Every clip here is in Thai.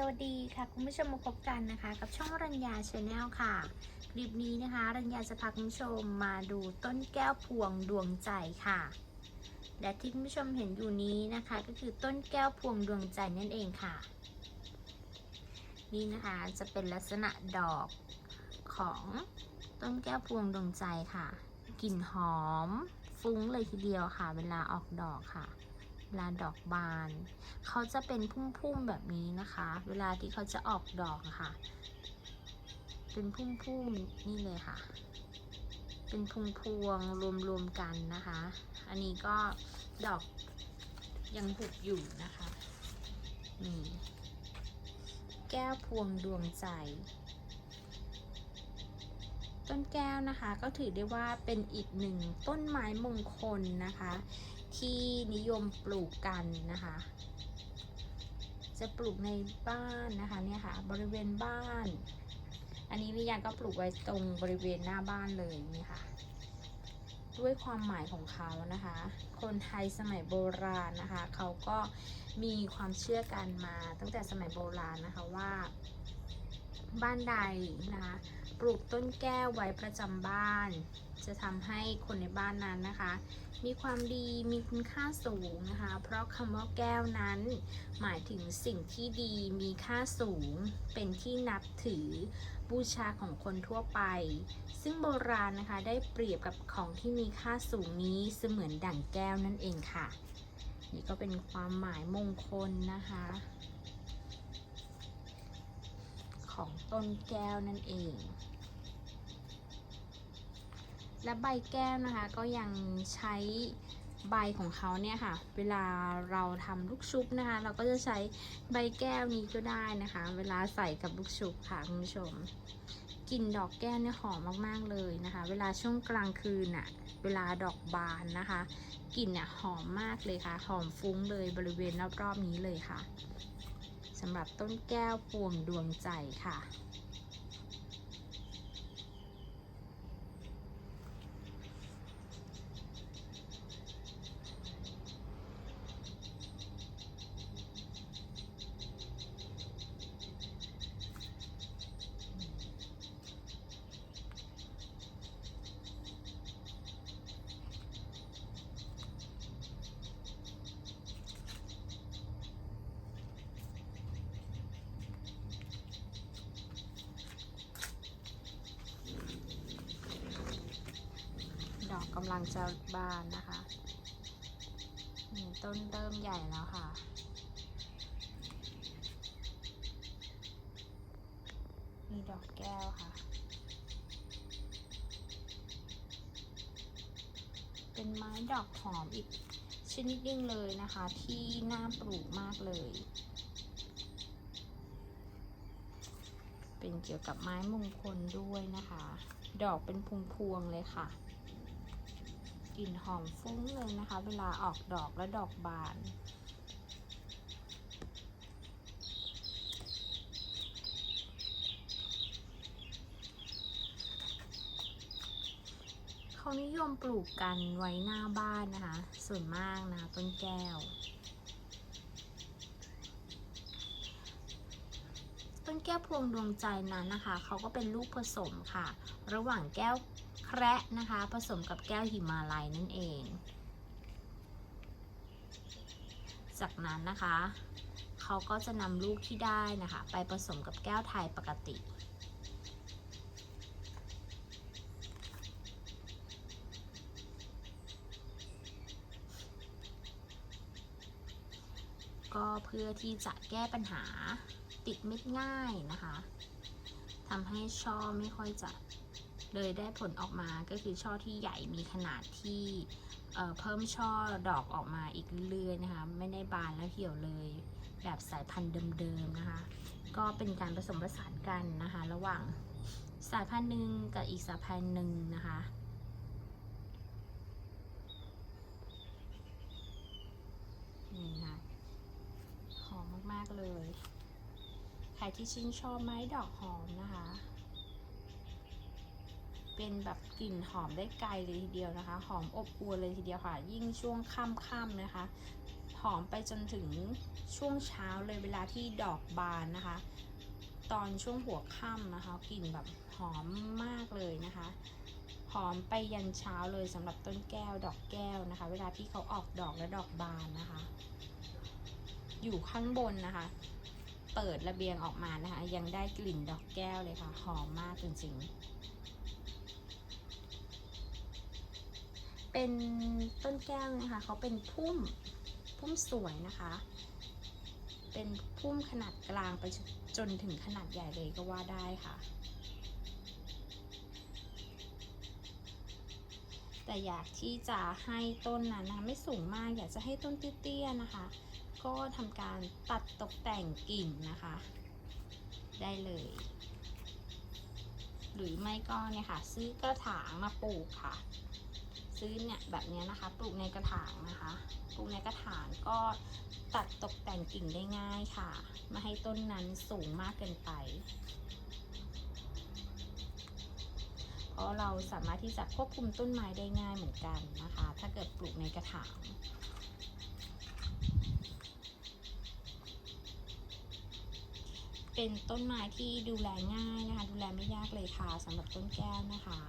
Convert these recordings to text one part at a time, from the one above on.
สวัสดีค่ะ คุณผู้ชมมาพบกันนะคะ กับช่องรัญญาชาแนลค่ะ คลิปนี้นะคะ รัญญาจะพาคุณผู้ชมมาดูต้นแก้วพวงดวงใจค่ะ และที่คุณผู้ชมเห็นอยู่นี้นะคะ ก็คือต้นแก้วพวงดวงใจนั่นเองค่ะ นี่นะคะจะเป็นลักษณะดอกของต้นแก้วพวงดวงใจค่ะกลิ่นหอมฟุ้งเลยทีเดียวค่ะ เวลาออกดอกค่ะ ลาดอกบาน เขาจะเป็นพุ่มๆแบบนี้นะคะ เวลาที่เขาจะออกดอกะค่ะ เป็นพุ่มๆนี่เลยค่ะ เป็นพวงพวงๆรวมๆกันนะคะ อันนี้ก็ดอกยังหุบอยู่นะคะนี่แก้วพวงดวงใจ ต้นแก้วนะคะก็ถือได้ว่าเป็นอีกหนึ่งต้นไม้มงคลนะคะ ที่นิยมปลูกกันนะคะ จะปลูกในบ้านนะคะเนี่ยค่ะ บริเวณบ้าน อันนี้ลิยานก็ปลูกไว้ตรงบริเวณหน้าบ้านเลยนี่ค่ะ ด้วยความหมายของเขานะคะ คนไทยสมัยโบราณนะคะ เขาก็มีความเชื่อกันมาตั้งแต่สมัยโบราณนะคะว่า บ้านใดนะคะปลูกต้นแก้วไว้ประจำบ้าน จะทำให้คนในบ้านนั้นนะคะ มีความดีมีคุณค่าสูงนะคะ เพราะคำว่าแก้วนั้น หมายถึงสิ่งที่ดีมีค่าสูง เป็นที่นับถือบูชาของคนทั่วไป ซึ่งโบราณนะคะได้เปรียบกับของที่มีค่าสูงนี้เสมือนดั่งแก้วนั่นเองค่ะ นี่ก็เป็นความหมายมงคลนะคะ ของต้นแก้วนั่นเอง และใบแก้วนะคะก็ยังใช้ใบของเขาเนี่ยค่ะ เวลาเราทำลูกชุบนะคะ เราก็จะใช้ใบแก้วนี้ก็ได้นะคะ เวลาใส่กับลูกชุบค่ะคุณผู้ชมกลิ่นดอกแก้วเนี่ยหอมมากๆเลยนะคะ เวลาช่วงกลางคืนอะเวลาดอกบานนะคะกลิ่นเนี่ยหอมมากเลยค่ะ หอมฟุ้งเลยบริเวณรอบๆนี้เลยค่ะ สำหรับต้นแก้วพวงดวงใจค่ะำลังจะบานนะคะนี่ต้นเริ่มใหญ่แล้วค่ะ มีดอกแก้วค่ะ เป็นไม้ดอกหอมอีกชนิดหนึงเลยนะคะ ที่น่าปลูกมากเลย เป็นเกี่ยวกับไม้มงคลด้วยนะคะ ดอกเป็นพวงๆเลยค่ะ กลิ่นหอมฟุ้งเลยนะคะ เวลาออกดอกและดอกบาน เขานิยมปลูกกันไว้หน้าบ้านนะคะ ส่วนมากนะต้นแก้ว ต้นแก้วพวงดวงใจนั้นนะคะเขาก็เป็นลูกผสมค่ะ ระหว่างแก้วแคระนะคะ ผสมกับแก้วหิมาลัยนั่นเอง จากนั้นนะคะเขาก็จะนำลูกที่ได้นะคะ ไปผสมกับแก้วไทยปกติก็เพื่อที่จะแก้ปัญหา ติดเม็ดง่ายนะคะทำให้ช่อไม่ค่อยจะเลยได้ผลออกมาก็คือช่อที่ใหญ่มีขนาดที่เเพิ่มช่อดอกออกมาอีกเรื่อยๆนะคะ ไม่ได้บานแล้วเหี่ยวเลย แบบสายพันธุ์เดิมๆนะคะ ก็เป็นการผสมผสานกันนะคะ ระหว่างสายพันธุ์หนึ่งกับอีกสายพันธุ์หนึ่งนะคะ นี่ค่ะ หอมมาก ๆ เลย ใครที่ชื่นชอบไม้ดอกหอมนะคะ เป็นแบบกลิ่นหอมได้ไกลเลยทีเดียวนะคะ หอมอบอวลเลยทีเดียวค่ะ ยิ่งช่วงค่ำๆนะคะหหอมไปจนถึงช่วงเช้าเลยเวลาที่ดอกบานนะคะ ตอนช่วงหัวค่ำนะคะ กลิ่นแบบหอมมากเลยนะคะ หอมไปยันเช้าเลยสำหรับต้นแก้วดอกแก้วนะคะ เวลาที่เขาออกดอกและดอกบานนะคะ อยู่ข้างบนนะคะ เปิดระเบียงออกมานะคะ ยังได้กลิ่นดอกแก้วเลยค่ะ หอมมากจริงๆ เป็นต้นแก้วนะคะเขาเป็นพุ่มพุ่มสวยนะคะ เป็นพุ่มขนาดกลางไปจนถึงขนาดใหญ่เลยก็ว่าได้ค่ะ แต่อยากที่จะให้ต้นนั้นนะไม่สูงมาก อยากจะให้ต้นเตี้ยๆนะคะ ก็ทำการตัดตกแต่งกิ่งนะคะ ได้เลย หรือไม่ก็เนี่ยค่ะ ซื้อกระถางมาปลูกค่ะ ซื้อเนี่ยแบบนี้นะคะปลูกในกระถางนะคะปลูกในกระถางก็ตัดตกแต่งกิ่งได้ง่ายค่ะไม่ให้ต้นนั้นสูงมากเกินไปเพราะเราสามารถที่จะควบคุมต้นไม้ได้ง่ายเหมือนกันนะคะ ถ้าเกิดปลูกในกระถาง เป็นต้นไม้ที่ดูแลง่ายนะคะ ดูแลไม่ยากเลยค่ะสำหรับต้นแก้วนะคะ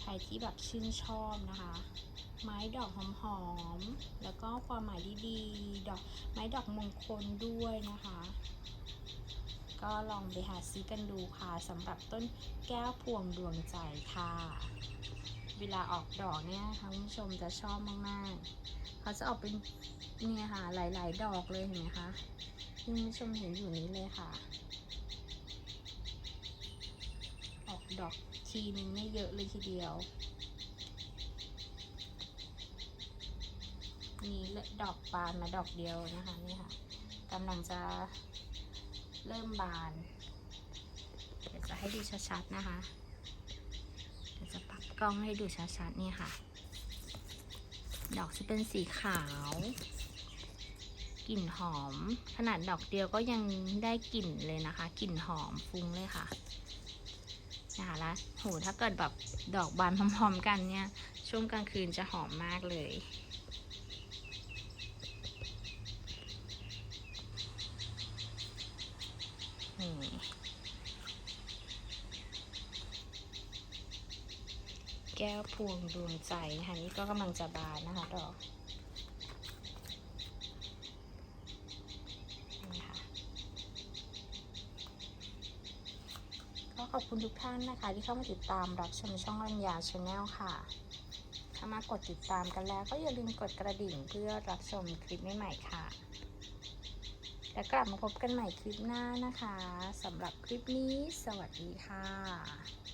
ใครที่แบบชื่นชอบนะคะ ไม้ดอกหอมๆแล้วก็ความหมายดีๆดอกไม้ดอกมงคลด้วยนะคะ ก็ลองไปหาซื้อกันดูค่ะสำหรับต้นแก้วพวงดวงใจค่ะ เวลาออกดอกเนี่ยนะคะคุณผู้ชมจะชอบมากๆเขาจะออกเป็นเนี่ยค่ะหลาย ๆ ดอกเลยเห็นไหมคะที่คุณผู้ชมเห็นอยู่นี้เลยค่ะ ออกดอกทีนึงเนี่เยอะเลยทีเดียวมีดอกบานมาดอกเดียวนะคะนี่ค่ะกำลังจะเริ่มบาน เดี๋ยวจะให้ดูชัดๆนะคะ กล้องให้ดูชัดๆนี่ค่ะ ดอกจะเป็นสีขาว กลิ่นหอม ขนาดดอกเดียวก็ยังได้กลิ่นเลยนะคะ กลิ่นหอมฟุ้งเลยค่ะนะคะแล้วโหถ้าเกิดแบบดอกบานพร้อมๆกันเนี่ย ช่วงกลางคืนจะหอมมากเลย นี่ แก้วพวงดวงใจนะคะนี่ก็กำลังจะบานนะคะดอกนะคะก็ขอบคุณทุกท่านนะคะ ที่เข้ามาติดตามรับชมช่องรัญญาชาแนลค่ะ ถ้ามากดติดตามกันแล้วก็อย่าลืมกดกระดิ่งเพื่อรับชมคลิปใหม่ๆค่ะ แล้วกลับมาพบกันใหม่คลิปหน้านะคะสำหรับคลิปนี้ สวัสดีค่ะ